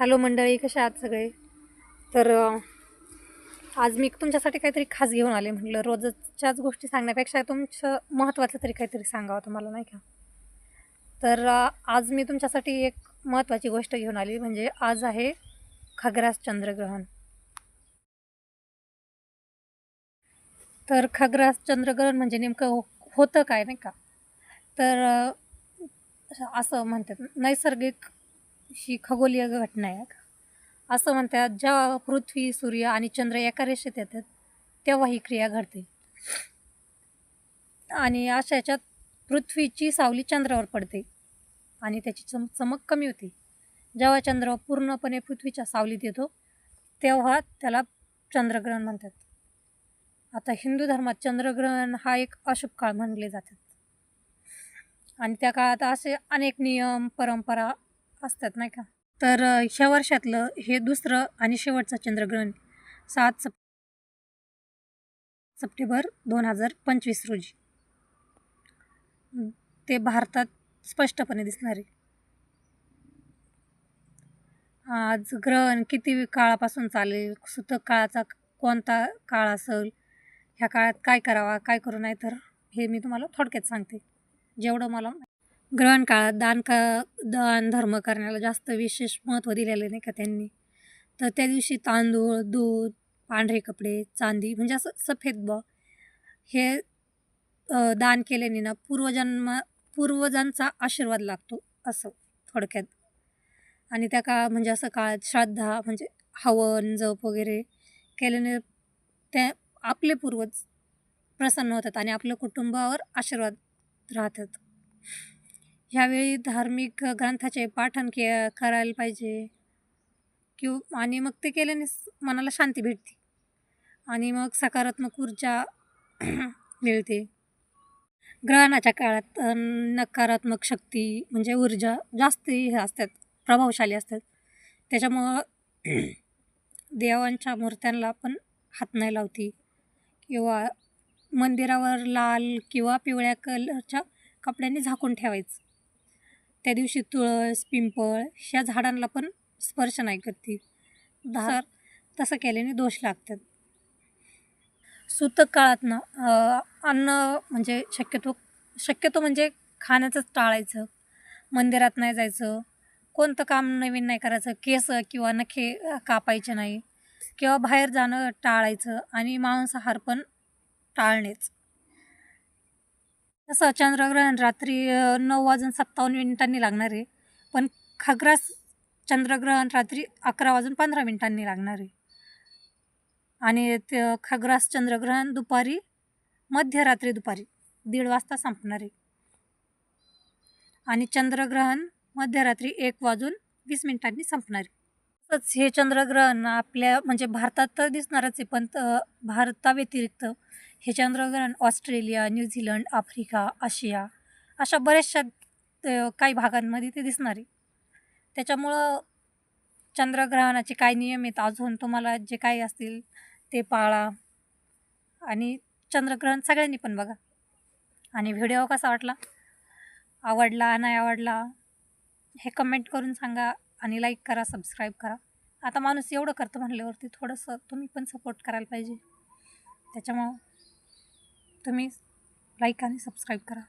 Hello मंडळी कशा आहात सगळे? तर आज मी तुमच्यासाठी काहीतरी खास घेऊन आले म्हटलं. रोजच्याच गोष्टी सांगण्यापेक्षा तुमचं महत्त्वाचं तरी काहीतरी सांगावं तुम्हाला नाही का? तर आज मी तुमच्यासाठी एक महत्त्वाची गोष्ट घेऊन आली म्हणजे आज आहे खग्रास चंद्रग्रहण. तर खग्रास चंद्रग्रहण म्हणजे नेमकं हो- होतं काय नाही का? तर असं म्हणतात नैसर्गिक ही खगोलीय घटना आहे. असं म्हणतात जेव्हा पृथ्वी सूर्य आणि चंद्र एका रेषेत येतात तेव्हा ही क्रिया घडते. आणि अशा याच्यात पृथ्वीची सावली चंद्रावर पडते आणि त्याची चम चमक कमी होते. जेव्हा चंद्र पूर्णपणे पृथ्वीच्या सावलीत येतो तेव्हा त्याला चंद्रग्रहण म्हणतात. आता हिंदू धर्मात चंद्रग्रहण हा एक अशुभ काळ म्हणले जातात. आणि त्या काळात असे अनेक नियम परंपरा असतात नाही का? तर ह्या वर्षातलं हे दुसरं आणि शेवटचं चंद्रग्रहण सात सप सप्टेंबर दोन हजार पंचवीस रोजी. ते भारतात स्पष्टपणे दिसणार आहे. आज ग्रहण किती काळापासून चालेल? सुतक काळाचा कोणता काळ असेल? ह्या काळात काय करावा काय करू नाही तर हे मी तुम्हाला थोडक्यात सांगते. जेवढं मला ग्रहण काळात दान का दान धर्म करण्याला जास्त विशेष महत्त्व दिलेलं नाही का त्यांनी? तर त्या दिवशी तांदूळ दूध पांढरे कपडे चांदी म्हणजे असं सफेद ब हे दान केल्याने ना पूर्वजन्म पूर्वजांचा आशीर्वाद लागतो असं थोडक्यात. आणि त्या काळ म्हणजे असं काळात श्राद्धा म्हणजे हवन जप वगैरे केल्याने त्या आपले पूर्वज प्रसन्न होतात आणि आपल्या कुटुंबावर आशीर्वाद राहतात. ह्यावेळी धार्मिक ग्रंथाचे पाठन के करायला पाहिजे. किंवा आणि मग ते केल्याने मनाला शांती भेटते. आणि मग सकारात्मक ऊर्जा मिळते. ग्रहणाच्या काळात नकारात्मक शक्ती म्हणजे ऊर्जा जास्त हे असतात प्रभावशाली असतात. त्याच्यामुळं देवांच्या मूर्त्यांना पण हात नाही लावती. किंवा मंदिरावर लाल किंवा पिवळ्या कलरच्या कपड्यांनी झाकून ठेवायचं. त्या दिवशी तुळस पिंपळ ह्या झाडांना पण स्पर्श नाही करते. धार तसं केल्याने दोष लागतात. सूतक काळात ना अन्न म्हणजे शक्यतो शक्यतो म्हणजे खाण्याचंच टाळायचं. मंदिरात नाही जायचं. कोणतं काम नवीन नाही करायचं. केस किंवा नखे कापायचे नाही. किंवा बाहेर जाणं टाळायचं आणि मांसाहार पण टाळणेच. तसं चंद्रग्रहण रात्री नऊ वाजून सत्तावन्न मिनिटांनी लागणार आहे. पण खग्रास चंद्रग्रहण रात्री अकरा वाजून पंधरा मिनिटांनी लागणार आहे. आणि ते खग्रास चंद्रग्रहण दुपारी मध्यरात्री दुपारी दीड वाजता संपणार आहे. आणि चंद्रग्रहण मध्यरात्री एक वाजून वीस मिनिटांनी संपणार आहे. तसंच हे चंद्रग्रहण आपल्या म्हणजे भारतात तर दिसणारच आहे पण भारताव्यतिरिक्त हे चंद्रग्रहण ऑस्ट्रेलिया न्यूझीलंड आफ्रिका आशिया अशा बऱ्याचशा काही भागांमध्ये ते दिसणार आहे. त्याच्यामुळं चंद्रग्रहणाचे काय नियम आहेत अजून तुम्हाला जे काही असतील ते पाळा. आणि चंद्रग्रहण सगळ्यांनी पण बघा. आणि व्हिडिओ कसा वाटला? आवडला नाही आवडला? हे कमेंट करून सांगा. आणि लाईक करा सबस्क्राईब करा. आता माणूस एवढं करतं म्हणल्यावरती थोडंसं तुम्ही पण सपोर्ट करायला पाहिजे. त्याच्यामुळं तुम्ही लाईक आणि सबस्क्राईब करा.